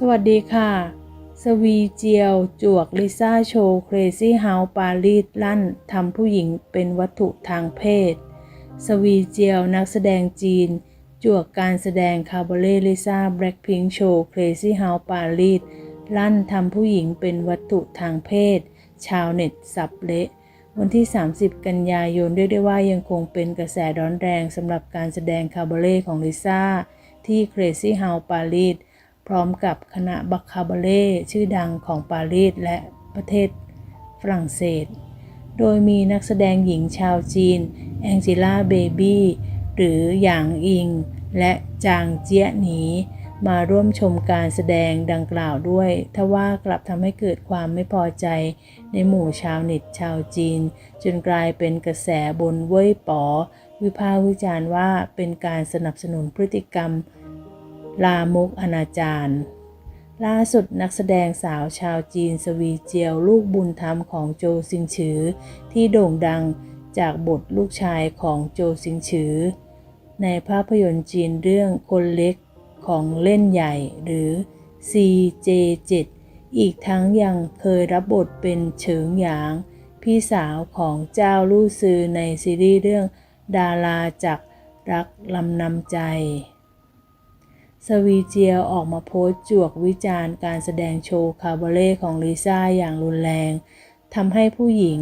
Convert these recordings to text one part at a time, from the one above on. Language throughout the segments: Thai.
สวัสดีค่ะ สวีเจียว จวก ลิซ่าโชว์ เครซี่เฮาส์ปารีสลั่นทำผู้หญิงเป็นวัตถุทางเพศ สวีเจียว นักแสดงจีน จวกการแสดงคาบเล่ลิซ่าแบล็คพิงโชว์ เครซี่เฮาส์ปารีสลั่นทำผู้หญิงเป็นวัตถุทางเพศ ชาวเน็ตสับเละวันที่ 30 กันยายนเรียกได้ว่ายังคงเป็นกระแสร้อนแรงสำหรับการแสดงคาบเล่ของลิซ่าที่ Crazy House ปารีส พร้อมกับคณะบัคคาบาเล่ชื่อดังของปารีสและประเทศฝรั่งเศส โดยมีนักแสดงหญิงชาวจีน แองจิล่าเบบี้หรือหยางอิง และจางเจียหนี มาร่วมชมการแสดงดังกล่าวด้วย ทว่ากลับทำให้เกิดความไม่พอใจในหมู่ชาวเน็ตชาวจีน จนกลายเป็นกระแสบนเว่ยป๋อ วิพากษ์วิจารณ์ว่าเป็นการสนับสนุนพฤติกรรม ลามกอนาจารล่าสุดนักแสดงสาวชาวจีนสวีเจียวลูกบุญธรรมของโจซิงฉือ ที่โด่งดังจากบทลูกชายของโจซิงฉือ ในภาพยนตร์จีนเรื่องคนเล็กของเล่นใหญ่หรือ CJ7 อีกทั้งยังเคยรับบทเป็นเฉิงหยาง พี่สาวของเจ้าลู่ซือในซีรีส์เรื่องดาราจากรักลำนำใจ สวีเจียออกมาโพสต์จวกวิจารณ์การแสดงโชว์คาบาเล่ของลิซ่าอย่างรุนแรงทำให้ผู้หญิง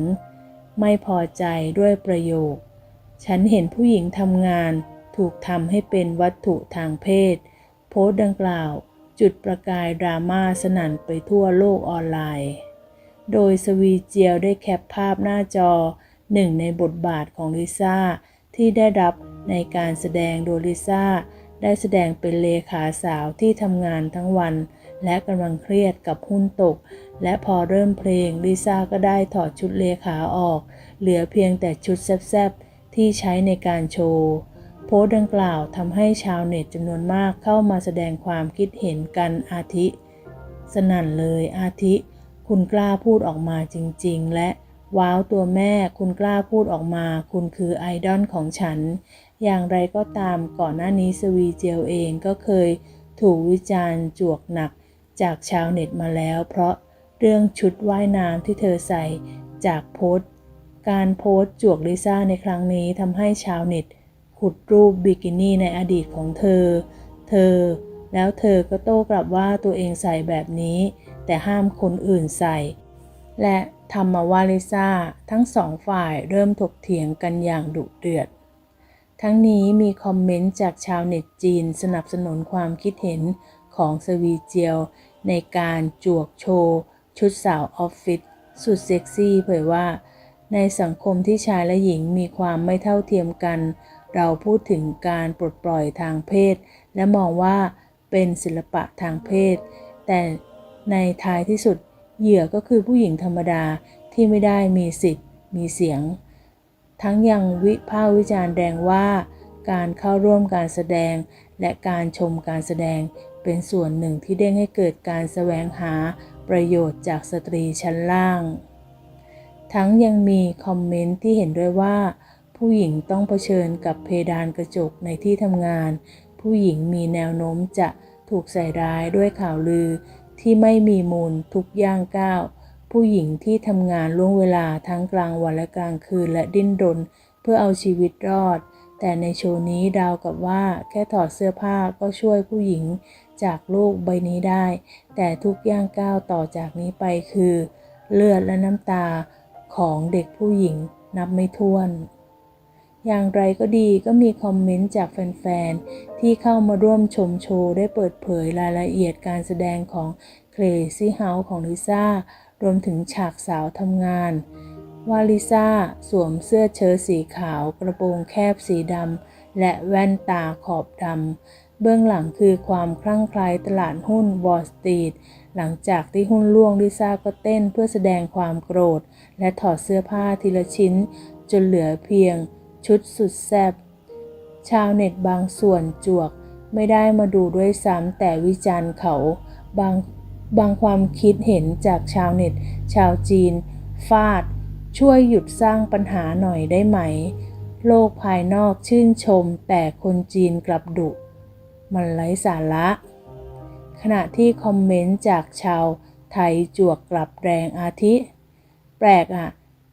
ไม่พอใจด้วยประโยค ฉันเห็นผู้หญิงทำงานถูกทำให้เป็นวัตถุทางเพศ โพสต์ดังกล่าว จุดประกายดราม่าสนั่นไปทั่วโลกออนไลน์ โดยสวีเจียวได้แคปภาพหน้าจอหนึ่งในบทบาทของลิซ่าที่ได้รับในการแสดงโดยลิซ่า ได้แสดงเป็นเลขาสาวที่ทำงานทั้งวัน และกำลังเครียดกับหุ้นตก และพอเริ่มเพลงลิซ่าก็ได้ถอดชุดเลขาออก เหลือเพียงแต่ชุดแซบๆ ที่ใช้ในการโชว์โพสต์ดังกล่าวทำให้ชาวเน็ตจำนวนมากเข้ามาแสดงความคิดเห็นกันอาทิ สนั่นเลยอาทิ คุณกล้าพูดออกมาจริง ๆ และ ว้าวตัวแม่คุณกล้าพูดออกมา คุณคือไอดอลของฉัน อย่างไรก็ตามก่อนหน้านี้สวีเจลเองก็เคยถูกวิจารณ์จวกหนักจากชาวเน็ตมาแล้ว เพราะเรื่องชุดว่ายน้ำที่เธอใส่จากโพสต์ การโพสต์จวกลิซ่าในครั้งนี้ทำให้ชาวเน็ต ขุดรูปบิกินี่ในอดีตของเธอ เธอ แล้วเธอก็โต้กลับว่าตัวเองใส่แบบนี้ แต่ห้ามคนอื่นใส่ และ ทำมาวาลิซาทั้งสองฝ่ายเริ่มถกเถียงกันอย่างดุเดือด ทั้งนี้มีคอมเมนต์จากชาวเน็ตจีนสนับสนุนความคิดเห็นของสวีเจียว ในการจวกโชว์ชุดสาวออฟฟิศสุดเซ็กซี่เผยว่า ในสังคมที่ชายและหญิงมีความไม่เท่าเทียมกัน เราพูดถึงการปลดปล่อยทางเพศ และมองว่าเป็นศิลปะทางเพศ แต่ในท้ายที่สุด เหยื่อก็คือผู้หญิงธรรมดาที่ไม่ได้มีสิทธิ์ มีเสียง ทั้งยังวิพากษ์วิจารณ์แรงว่า การเข้าร่วมการแสดง และการชมการแสดงเป็นส่วนหนึ่งที่เด้งให้เกิดการแสวงหาประโยชน์จากสตรีชั้นล่าง ทั้งยังมีคอมเมนต์ที่เห็นด้วยว่า ผู้หญิงต้องเผชิญกับเพดานกระจกในที่ทำงาน ผู้หญิงมีแนวโน้มจะถูกใส่ร้ายด้วยข่าวลือ ที่ไม่มีมูลทุกย่างก้าว ผู้หญิงที่ทำงานล่วงเวลาทั้งกลางวันและกลางคืนและดิ้นรนเพื่อเอาชีวิตรอด แต่ในโชว์นี้ดาวกับว่าแค่ถอดเสื้อผ้าก็ช่วยผู้หญิงจากโลกใบนี้ได้ แต่ทุกย่างก้าวต่อจากนี้ไปคือ เลือดและน้ำตาของเด็กผู้หญิงนับไม่ถ้วน อย่างไรก็ดีก็มีคอมเมนต์จากแฟน ๆ ที่เข้ามาร่วมชมโชว์ ได้เปิดเผยรายละเอียดการแสดงของ Crazy House ของลิซ่ารวมถึงฉากสาวทำงาน ว่าลิซ่าสวมเสื้อเชิ้ตสีขาว กระโปรงแคบสีดำ และแว่นตาขอบดำ เบื้องหลังคือความคลั่งไคล้ตลาดหุ้นวอลสตรีทหลังจากที่หุ้นล่วงลิซ่าก็เต้นเพื่อแสดงความโกรธ และถอดเสื้อผ้าทีละชิ้น จนเหลือเพียง ชุดสุดแซ่บชาวเน็ตบางส่วนจวกไม่ได้มาดูด้วยซ้ำแต่วิจารณ์เขาบางบางความคิดเห็นจากชาวเน็ต ชาวจีน ฟาด ช่วยหยุดสร้างปัญหาหน่อยได้ไหม โลกภายนอกชื่นชม แต่คนจีนกลับดุ มันไร้สาระขขณะที่คอมเมนต์จากชาวไทยจวกกลับแรงอาทิ แปลกอะ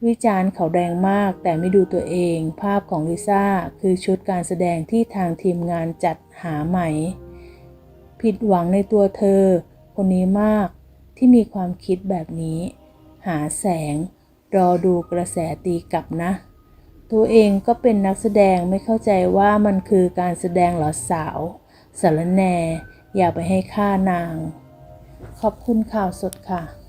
วิจารณ์เขาแรงมากแต่ไม่ดูตัวเอง ภาพของลิซ่าคือชุดการแสดงที่ทางทีมงานจัดหาใหม่ ผิดหวังในตัวเธอ คนนี้มากที่มีความคิดแบบนี้ หาแสง รอดูกระแสตีกลับนะ ตัวเองก็เป็นนักแสดงไม่เข้าใจว่ามันคือการแสดงหรอสาวสารแน อย่าไปให้ค่านาง ขอบคุณข่าวสดค่ะ